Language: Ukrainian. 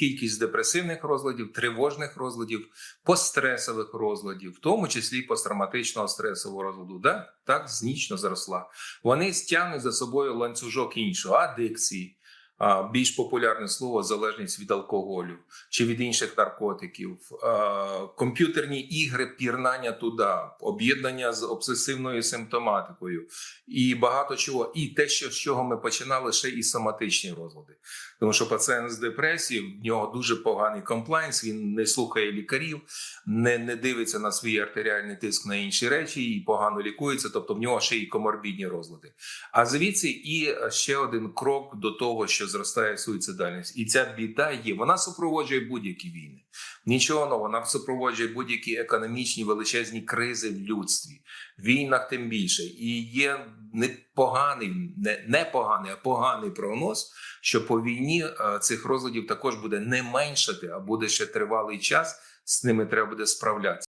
кількість депресивних розладів, тривожних розладів, постстресових розладів, в тому числі посттравматичного стресового розладу. Да? Так знічно зросла. Вони стягнуть за собою ланцюжок іншого, адикції. Більш популярне слово залежність від алкоголю чи від інших наркотиків, комп'ютерні ігри, пірнання туди, об'єднання з обсесивною симптоматикою і багато чого. І те, що з чого ми починали, ще і соматичні розлади. Тому що пацієнт з депресією, в нього дуже поганий комплайнс, він не слухає лікарів, не, не дивиться на свій артеріальний тиск на інші речі і погано лікується, тобто в нього ще й коморбідні розлади. А звідси і ще один крок до того, що зростає суїцидальність. І ця біда є. Вона супроводжує будь-які війни. Нічого нового, вона супроводжує будь-які економічні величезні кризи в людстві, в війнах тим більше. І є непоганий, не, не поганий, а поганий прогноз, що по війні е, цих розладів також буде не меншати, а буде ще тривалий час. З ними треба буде справлятися.